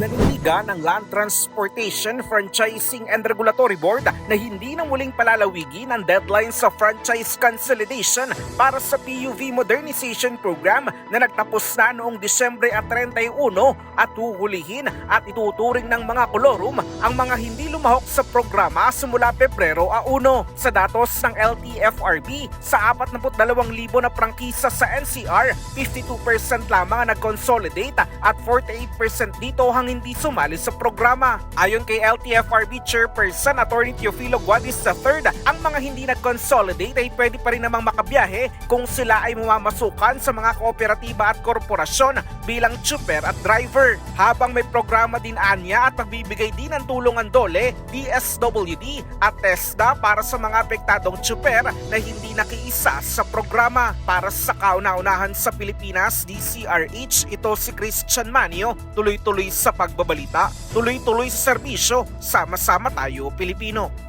Nanindigan ng Land Transportation Franchising and Regulatory Board na hindi na muling palalawigin ang deadline sa franchise consolidation para sa PUV Modernization Program na nagtapos na noong Disyembre at 31 at huhulihin at ituturing ng mga kolorum ang mga hindi lumahok sa programa simula Pebrero a 1. Sa datos ng LTFRB, sa 42,000 na prangkisa sa NCR, 52% lamang ang nag-consolidate at 48% dito ang hindi sumali sa programa. Ayon kay LTFRB Chairperson Attorney Teofilo Guadis III, ang mga hindi nag-consolidate ay pwede pa rin namang makabiyahe kung sila ay mamamasukan sa mga kooperatiba at korporasyon bilang chuper at driver. Habang may programa din anya at magbibigay din ng tulungan dole, DSWD at TESDA para sa mga apektadong chuper na hindi nakiisa sa programa. Para sa kauna-unahan sa Pilipinas, DCRH, ito si Christian Manio, tuloy-tuloy sa pagbabalita, tuloy-tuloy sa serbisyo, sama-sama tayo Pilipino.